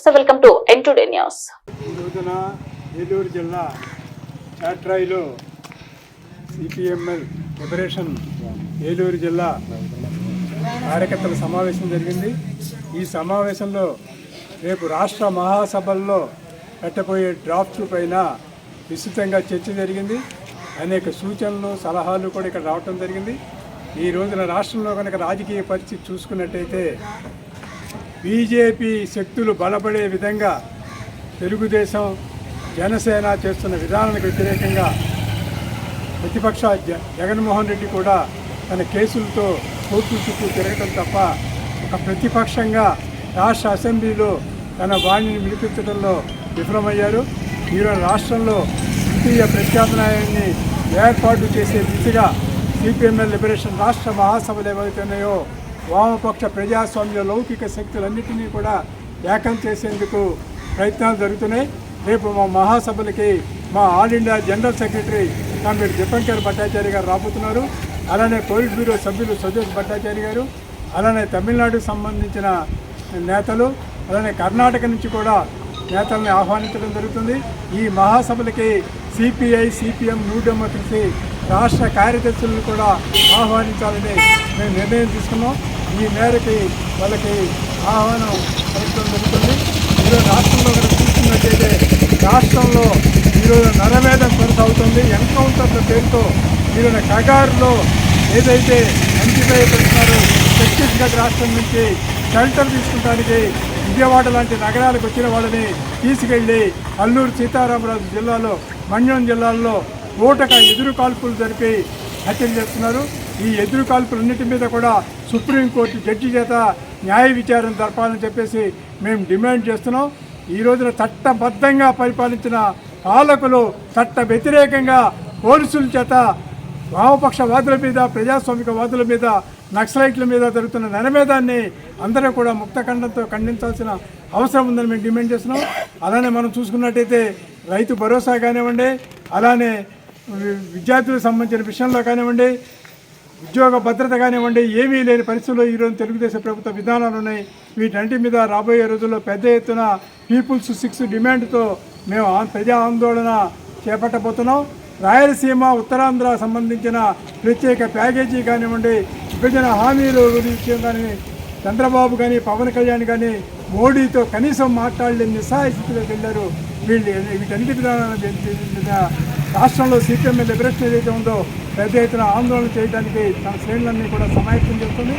నమస్తే welcome to N today news ఈ రోజున ఏలూరు జిల్లా చాట్రాయిలో సిపిఎంఎల్ ఫెడరేషన్ ఏలూరు జిల్లా కార్యకర్తల సమావేశం జరిగింది. ఈ సమావేశంలో రేపు రాష్ట్ర మహాసభల్లో పెట్టబోయే డ్రాఫ్ట్ పైన విస్తృతంగా చర్చ జరిగింది. అనేక సూచనలు సలహాలు కూడా ఇక్కడ రావటం జరిగింది. ఈ రోజున రాష్ట్రంలో కనుక రాజకీయ పరిస్థితి చూసుకున్నట్టయితే బీజేపీ శక్తులు బలపడే విధంగా తెలుగుదేశం జనసేన చేస్తున్న విధానానికి వ్యతిరేకంగా ప్రతిపక్ష జగన్మోహన్ రెడ్డి కూడా తన కేసులతో కోర్టు చుట్టూ తిరగటం తప్ప ఒక ప్రతిపక్షంగా రాష్ట్ర అసెంబ్లీలో తన వాణిని వినిపించడంలో విఫలమయ్యారు. ఈరోజు రాష్ట్రంలో ద్వితీయ ప్రత్యామ్నాయాన్ని ఏర్పాటు చేసే దిశగా సిపిఎంఎల్ లిబరేషన్ రాష్ట్ర మహాసభలు ఏవైతున్నాయో వామపక్ష ప్రజాస్వామ్య లౌకిక శక్తులన్నింటినీ కూడా ఏకం చేసేందుకు ప్రయత్నాలు జరుగుతున్నాయి. రేపు మా మహాసభలకి మా all India general secretary comrade Dipankar Bhattacharya గారు రాబోతున్నారు. అలానే పోలీస్ బ్యూరో సభ్యులు సుజోష్ భట్టాచార్య గారు అలానే తమిళనాడుకు సంబంధించిన నేతలు అలానే కర్ణాటక నుంచి కూడా నేతల్ని ఆహ్వానించడం జరుగుతుంది. ఈ మహాసభలకి సిపిఐ సిపిఎం న్యూ డెమోక్రసీ రాష్ట్ర కార్యదర్శులను కూడా ఆహ్వానించాలని మేము నిర్ణయం తీసుకున్నాం. ఈ మేరకి వాళ్ళకి ఆహ్వానం పలకడం జరుగుతుంది. ఈరోజు రాష్ట్రంలో కనుక చూస్తున్నట్టయితే రాష్ట్రంలో ఈరోజు నరవేదం కొనసాగుతుంది. ఎన్కౌంటర్ల పేరుతో ఈరోజు కగారులో ఏదైతే ఎంపీపై పెడుతున్నారో ఛత్తీస్గఢ్ రాష్ట్రం నుంచి షెల్టర్ తీసుకుంటానికి విజయవాడ లాంటి నగరాలకు వచ్చిన వాళ్ళని తీసుకెళ్ళి అల్లూరు సీతారామరాజు జిల్లాలో మన్యం జిల్లాల్లో ఓటక ఎదురు కాల్పులు జరిపి హత్యలు చేస్తున్నారు. ఈ ఎదురు కాల్పులన్నిటి మీద కూడా సుప్రీంకోర్టు జడ్జి చేత న్యాయ విచారణ జరపాలని చెప్పేసి మేము డిమాండ్ చేస్తున్నాం. ఈ రోజున చట్టబద్ధంగా పరిపాలించిన పాలకులు చట్ట వ్యతిరేకంగా పోలీసుల చేత వామపక్ష వాదుల మీద ప్రజాస్వామిక వాదుల మీద నక్సలైట్ల మీద జరుగుతున్న నరమేధాన్ని అందరూ కూడా ముక్తఖండంతో ఖండించాల్సిన అవసరం ఉందని మేము డిమాండ్ చేస్తున్నాం. అలానే మనం చూసుకున్నట్టయితే రైతు భరోసా కానివ్వండి అలానే విద్యార్థులకు సంబంధించిన విషయంలో కానివ్వండి ఉద్యోగ భద్రత కానివ్వండి ఏమీ లేని పరిస్థితుల్లో ఈరోజు తెలుగుదేశం ప్రభుత్వ విధానాలు ఉన్నాయి. వీటన్నిటి మీద రాబోయే రోజుల్లో పెద్ద ఎత్తున పీపుల్స్ సిక్స్ డిమాండ్తో మేము ప్రజా ఆందోళన చేపట్టబోతున్నాం. రాయలసీమ ఉత్తరాంధ్ర సంబంధించిన ప్రత్యేక ప్యాకేజీ కానివ్వండి విభజన హామీలు విషయం కానీ చంద్రబాబు కానీ పవన్ కళ్యాణ్ కానీ మోడీతో కనీసం మాట్లాడలేని నిస్సహాయ స్థితిలోకి వెళ్ళారు. వీళ్ళు వీటన్నిటి విధానాల మీద రాష్ట్రంలో సిపిఎం లిబరేషన్ ఏదైతే ఉందో పెద్ద ఎత్తున ఆందోళన చేయడానికి తన శ్రేణులన్నీ కూడా సమాయత్తం చేస్తుంది.